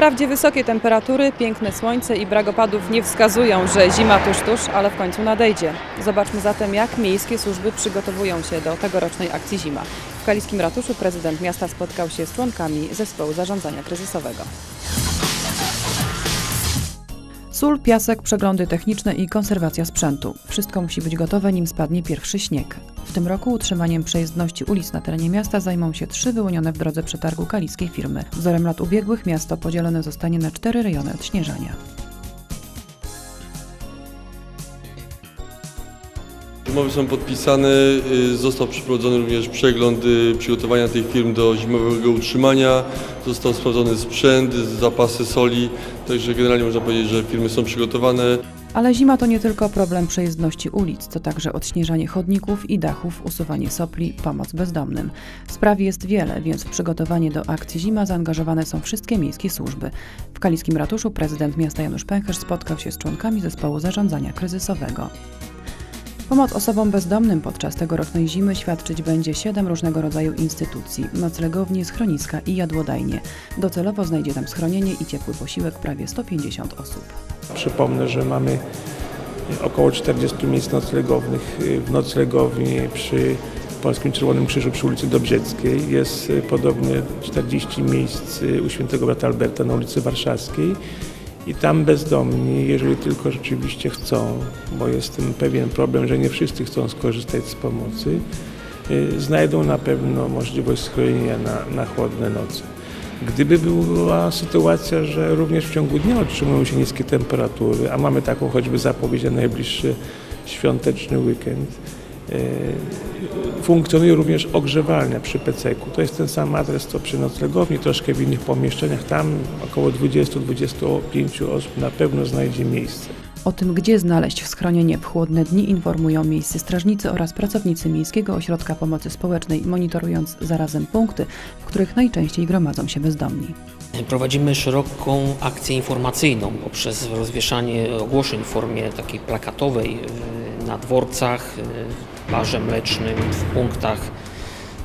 Wprawdzie wysokie temperatury, piękne słońce i brak opadów nie wskazują, że zima tuż tuż, ale w końcu nadejdzie. Zobaczmy zatem, jak miejskie służby przygotowują się do tegorocznej akcji Zima. W Kaliskim Ratuszu prezydent miasta spotkał się z członkami zespołu zarządzania kryzysowego. Sól, piasek, przeglądy techniczne i konserwacja sprzętu. Wszystko musi być gotowe, nim spadnie pierwszy śnieg. W tym roku utrzymaniem przejezdności ulic na terenie miasta zajmą się trzy wyłonione w drodze przetargu kaliskiej firmy. Wzorem lat ubiegłych miasto podzielone zostanie na cztery rejony odśnieżania. Umowy są podpisane, y, został przeprowadzony również przegląd y, przygotowania tych firm do zimowego utrzymania, został sprawdzony sprzęt, zapasy soli, także generalnie można powiedzieć, że firmy są przygotowane. Ale zima to nie tylko problem przejezdności ulic, to także odśnieżanie chodników i dachów, usuwanie sopli, pomoc bezdomnym. Spraw jest wiele, więc w przygotowanie do akcji Zima zaangażowane są wszystkie miejskie służby. W Kaliskim Ratuszu prezydent miasta Janusz Pęcherz spotkał się z członkami zespołu zarządzania kryzysowego. Pomoc osobom bezdomnym podczas tegorocznej zimy świadczyć będzie siedem różnego rodzaju instytucji, noclegownie, schroniska i jadłodajnie. Docelowo znajdzie tam schronienie i ciepły posiłek prawie 150 osób. Przypomnę, że mamy około 40 miejsc noclegownych. W noclegowni przy Polskim Czerwonym Krzyżu przy ulicy Dobrzyckiej jest podobnie 40 miejsc u świętego brata Alberta na ulicy Warszawskiej. I tam bezdomni, jeżeli tylko rzeczywiście chcą, bo jest tym pewien problem, że nie wszyscy chcą skorzystać z pomocy, y, znajdą na pewno możliwość schronienia na, na chłodne noce. Gdyby była sytuacja, że również w ciągu dnia otrzymują się niskie temperatury, a mamy taką choćby zapowiedź na najbliższy świąteczny weekend, y, funkcjonuje również ogrzewalnia przy Peceku. To jest ten sam adres co przy noclegowni, troszkę w innych pomieszczeniach. Tam około 20-25 osób na pewno znajdzie miejsce. O tym, gdzie znaleźć schronienie w chłodne dni, informują miejscy strażnicy oraz pracownicy Miejskiego Ośrodka Pomocy Społecznej, monitorując zarazem punkty, w których najczęściej gromadzą się bezdomni. Prowadzimy szeroką akcję informacyjną poprzez rozwieszanie ogłoszeń w formie takiej plakatowej y, na dworcach, y, w barze mlecznym, w punktach,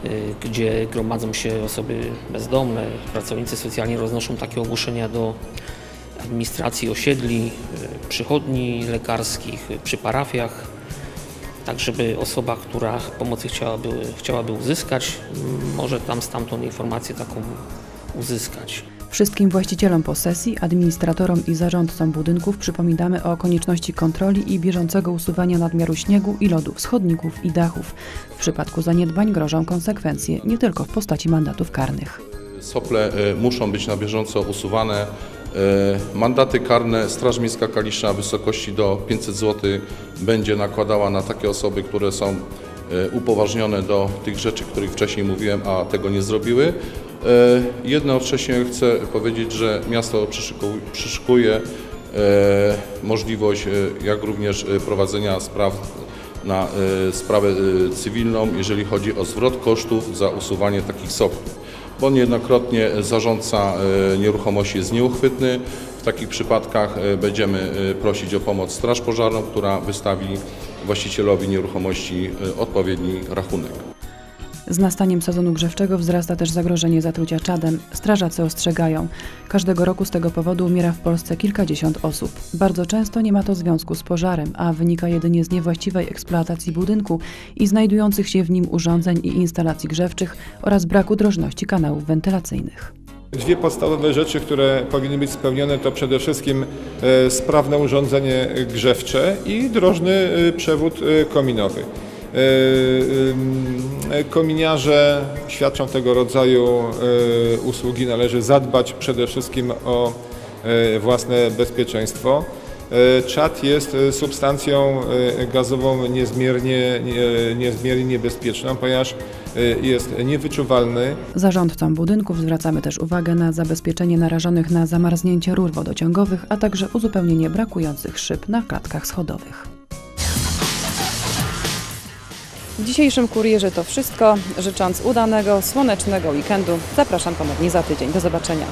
y, gdzie gromadzą się osoby bezdomne. Pracownicy socjalni roznoszą takie ogłoszenia do administracji osiedli, y, przychodni lekarskich, y, przy parafiach, tak żeby osoba, która pomocy chciałaby, chciałaby uzyskać, może tam stamtąd informację taką uzyskać. Wszystkim właścicielom posesji, administratorom i zarządcom budynków przypominamy o konieczności kontroli i bieżącego usuwania nadmiaru śniegu i lodu z chodników i dachów. W przypadku zaniedbań grożą konsekwencje nie tylko w postaci mandatów karnych. Sople e, muszą być na bieżąco usuwane. E, Mandaty karne Straż Miejska Kalisza w wysokości do 500 zł będzie nakładała na takie osoby, które są e, upoważnione do tych rzeczy, których wcześniej mówiłem, a tego nie zrobiły. E, Jednocześnie chcę powiedzieć, że miasto przyszyku- przyszykuje e, możliwość, e, jak również prowadzenia spraw na sprawę cywilną, jeżeli chodzi o zwrot kosztów za usuwanie takich sopli bo niejednokrotnie zarządca nieruchomości jest nieuchwytny. W takich przypadkach będziemy prosić o pomoc Straż Pożarną, która wystawi właścicielowi nieruchomości odpowiedni rachunek. Z nastaniem sezonu grzewczego wzrasta też zagrożenie zatrucia czadem. Strażacy ostrzegają. Każdego roku z tego powodu umiera w Polsce kilkadziesiąt osób. Bardzo często nie ma to związku z pożarem, a wynika jedynie z niewłaściwej eksploatacji budynku i znajdujących się w nim urządzeń i instalacji grzewczych oraz braku drożności kanałów wentylacyjnych. Dwie podstawowe rzeczy, które powinny być spełnione, to przede wszystkim e, sprawne urządzenie grzewcze i drożny e, przewód e, kominowy. E, e, Kominiarze świadczą tego rodzaju e, usługi. Należy zadbać przede wszystkim o własne bezpieczeństwo. Czad jest substancją gazową niezmiernie, nie- niezmiernie niebezpieczną, ponieważ jest niewyczuwalny, Zarządcom budynków zwracamy też uwagę na zabezpieczenie narażonych na zamarznięcie rur wodociągowych, a także uzupełnienie brakujących szyb na klatkach schodowych. W dzisiejszym kurierze to wszystko. Życząc udanego, słonecznego weekendu, zapraszam ponownie za tydzień. Do zobaczenia.